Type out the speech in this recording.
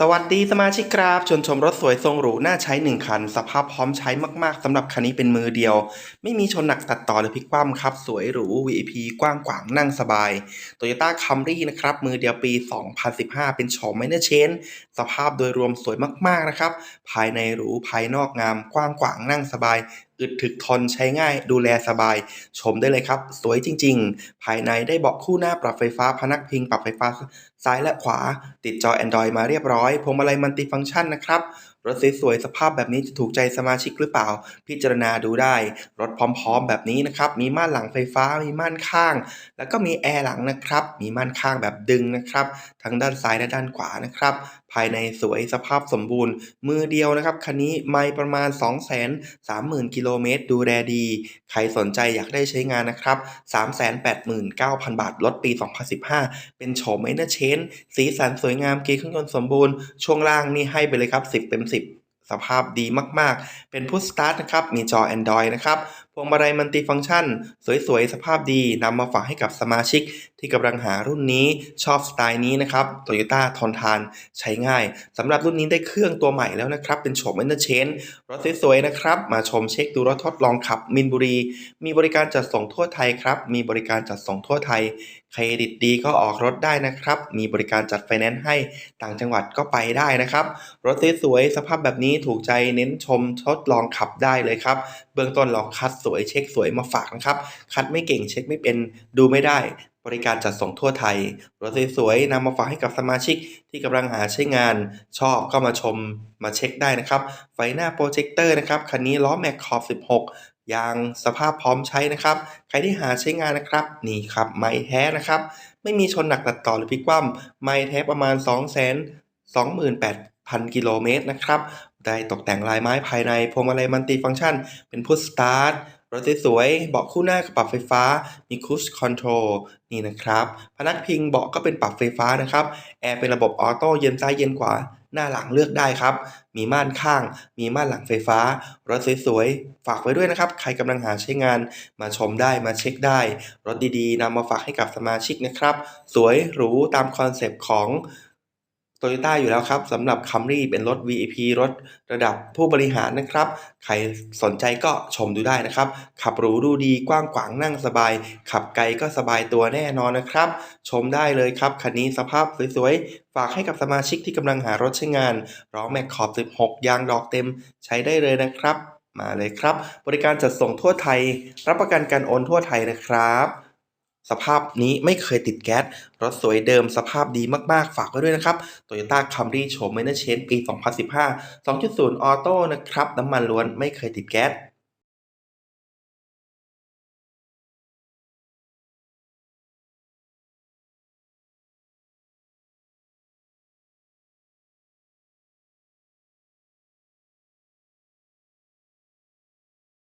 สวัสดีสมาชิกครับชวนชมรถสวยทรงหรูน่าใช้ 1 คัน สภาพพร้อมใช้มากๆสำหรับคันนี้เป็นมือเดียว ไม่มีชนหนักตัดต่อหรือพลิกคว่ำครับ สวยหรู VIP กว้างขวางนั่งสบาย Toyota Camry นะครับ มือเดียวปี 2015 เป็นโฉมไม่เนอร์เชนสภาพโดยรวมสวยมากๆนะครับ ภายในหรูภายนอกงามกว้างขวางนั่งสบาย อึดถึกทนใช้ง่ายดูแลสบาย ชมได้เลยครับ สวยจริง ๆ ภายในได้เบาะคู่หน้าปรับไฟฟ้าพนักพิงปรับไฟฟ้าซ้ายและขวา ติดจอ Android มาเรียบร้อยพวงมาลัยมัลติฟังก์ชันนะครับ รถสวยๆสภาพแบบนี้จะถูกใจสมาชิกหรือเปล่า พิจารณาดูได้ รถพร้อมๆ แบบนี้นะครับ มีม่านหลังไฟฟ้า มีม่านข้าง แล้วก็มีแอร์หลังนะครับ มีม่านข้างแบบดึงนะครับ ทั้งด้านซ้ายและด้านขวานะครับ ภายในสวยสภาพสมบูรณ์ มือเดียวนะครับ คันนี้ไม่ประมาณ 230,000กิโลเมตรดูแลดี ใครสนใจอยากได้ใช้งานนะครับ 389,000 บาทรถปี 2015 เป็นโฉมไมเนอร์เชน สีสันสวยงามเกียร์เครื่องยนต์สมบูรณ์ ช่วงล่างนี่ให้ไปเลยครับ 10 เต็ม สภาพดีมาก ๆ เป็นพุทสตาร์ทนะครับ มีจอ Android นะครับ พวงมาลัยมัลติฟังก์ชัน สวยๆ สภาพดีนำมาฝากให้กับสมาชิก ที่กำลังหารุ่นนี้ชอบสไตล์นี้นะครับ Toyota ทนทานใช้ง่ายสำหรับรุ่นนี้ได้เครื่องตัวใหม่แล้วนะครับ เป็นโฉม i n น e r c h a n g e รถสวยๆ นะครับ มาชมเช็คดูรถทดลองขับมินบุรี มีบริการจัดส่งทั่วไทยครับ มีบริการจัดส่งทั่วไทยเครดิตดีก็ออกรถได้นะครับ มีบริการจัดไฟแนนซ์ให้ต่างจังหวัดก็ไปได้นะครับ รถสวยๆสภาพแบบนี้ถูกใจเน้นชมทดลองขับได้เลยครับเบื้องต้นลองคัดสวยเช็คสวยมาฝากนะครับ คัดไม่เก่งเช็คไม่เป็นดูไม่ได้ บริการจัดส่งทั่วไทยรถสวยๆนำมาฝากให้กับสมาชิกที่กำลังหาใช้งาน ชอบก็มาชมมาเช็คได้นะครับ ไฟหน้าโปรเจคเตอร์นะครับคันนี้ล้อแม็กขอบ 16 ยางสภาพพร้อมใช้นะครับ ใครที่หาใช้งานนะครับ นี่ครับไม้แท้นะครับ ไม่มีชนหนักตัดต่อหรือพลิกคว่ำไม้แท้ประมาณ2 2 8 0 0 0กิโลเมตรนะครับ ได้ตกแต่งลายไม้ภายในพวงมาลัยมัลติฟังก์ชัน เป็นพุทสตาร์ทรถสวยๆเบาะคู่หน้ากับปรับไฟฟ้า มีคูชคอนโทรลนี่นะครับ พนักพิงเบาะก็เป็นปรับไฟฟ้านะครับ แอร์เป็นระบบออโต้เย็นซ้ายเย็นขวา หน้าหลังเลือกได้ครับ มีม่านข้าง มีม่านหลังไฟฟ้า รถสวยๆ ฝากไว้ด้วยนะครับ ใครกำลังหาใช้งาน มาชมได้ มาเช็คได้ รถดีๆนำมาฝากให้กับสมาชิกนะครับ สวยหรูตามคอนเซปต์ของ โตโยต้าอยู่แล้วครับสำหรับ Camry เป็นรถ VIP รถระดับผู้บริหารนะครับ ใครสนใจก็ชมดูได้นะครับ ขับหรูดูดีกว้างขวางนั่งสบาย ขับไกลก็สบายตัวแน่นอนนะครับ ชมได้เลยครับ คันนี้สภาพสวยๆ ฝากให้กับสมาชิกที่กำลังหารถใช้งานล้อแม็กขอบ 16 ยางดอกเต็มใช้ได้เลยนะครับ มาเลยครับ บริการจัดส่งทั่วไทย รับประกันการโอนทั่วไทยนะครับ สภาพนี้ไม่เคยติดแก๊ส รถสวยเดิมสภาพดีมากๆ ฝากไว้ด้วยนะครับ Toyota Camry โฉมเมเนเชนปี 2015 2.0 ออโต้นะครับ น้ำมันล้วนไม่เคยติดแก๊ส